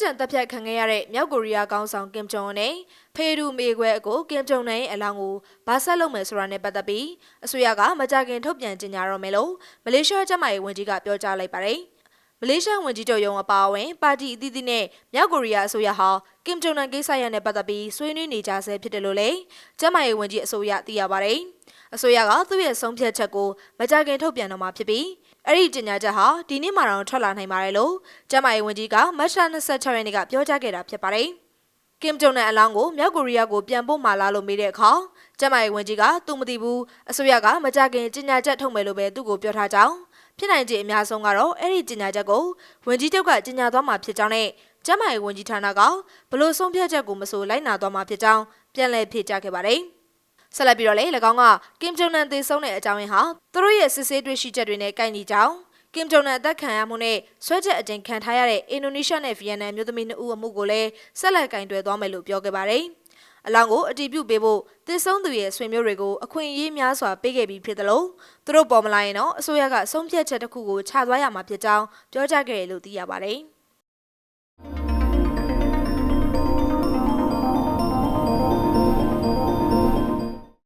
ကြံတပ်ဖြတ်ခံခဲ့ရတဲ့မြောက်ကိုရီးယားကောင်းဆောင်ကင်ဂျုံအွန်နဲ့ဖေရူမေခွဲအကိုကင်ဂျုံနိုင်ရဲ့အလောင်းကိုဘာဆက်လုပ်မယ်ဆိုတာနဲ့ပတ်သက်ပြီးအစိုးရကမကြခင်ထုတ်ပြန်ကြေညာတော့မယ်လို့မလေးရှားကျန်းမာရေးဝန်ကြီးကပြောကြားလိုက်ပါတယ်။ မလေးရှားဝန်ကြီးချုပ်ရုံးအပါအဝင်ပါတီအသီးသီးနဲ့မြောက်ကိုရီးယားအစိုးရဟာကင်ဂျုံနိုင်ကိစ္စရပ်နဲ့ပတ်သက်ပြီးဆွေးနွေးနေကြဆဲဖြစ်တယ်လို့လည်းကျန်းမာရေးဝန်ကြီးအစိုးရသိရပါတယ်။အစိုးရကသူ့ရဲ့ဆုံးဖြတ်ချက်ကိုမကြခင်ထုတ်ပြန်တော့မှာဖြစ်ပြီးအဲ့ဒီကြေညာချက်ဟာဒီနေ့မှတော့ထွက်လာနိုင်ပါတယ်လို့ကျန်းမာရေးဝန်ကြီးကမတ်လ26ရက်နေ့ကပြောကြားခဲ့တာဖြစ်ပါတယ်။ကင်ဂျုံနန်အလောင်းကိုမြောက်ကိုရီးယားကိုပြန်ပို့မှလားလို့မေးတဲ့အခါကျန်းမာရေးဝန်ကြီးကသူမသိဘူးအစိုးရကမကြခင်ကြေညာချက်ထုတ်မယ်လို့ပဲသူ့ကိုပြောထားကြောင်း ဖြစ်နိုင်ခြေအများဆုံးကတော့အဲ့ဒီကြေညာချက်ကိုဝန်ကြီးချုပ်ကကြေညာသွားမှာဖြစ်ကြောင်းနဲ့ကျန်းမာရေးဝန်ကြီးဌာနကဘလို့ဆုံးဖြတ်ချက်ကိုမဆိုလိုက်နာသွားမှာဖြစ်ကြောင်းပြန်လည်ဖြေကြားခဲ့ပါတယ်။ဆက်လက်ပြီးတော့လေ၎င်းကကင်ဂျုံနန်သေဆုံးတဲ့အကြောင်းရင်းဟာသူတို့ရဲ့စစ်ဆေးတွေ့ရှိချက်တွေနဲ့ကိုက်ညီကြောင်းကင်ဂျုံနန်အသက်ခံရမှုနဲ့ဆွဲချက်အကြိမ်ခံထားရတဲ့အင်ဒိုနီးရှားနဲ့ဗီယက်နမ်မျိုးသမီးနှစ်ဦးအမှုကိုလည်းဆက်လက်ကင်တွယ်သွားမယ်လို့ပြောခဲ့ပါတယ်။ အလောင်းကိုအတီးပြုတ်ပေးဖို့တည်ဆုံးသူရဲ့ဆွေမျိုးတွေကိုအခွင့်အရေးများစွာပေးခဲ့ပြီးဖြစ်တယ်လို့သူတို့ပေါ်မလာရင်တော့အစိုးရကဆုံးဖြတ်ချက်တစ်ခုကိုချသွားရမှာဖြစ်ကြောင်းပြောကြားခဲ့တယ်လို့သိရပါတယ်။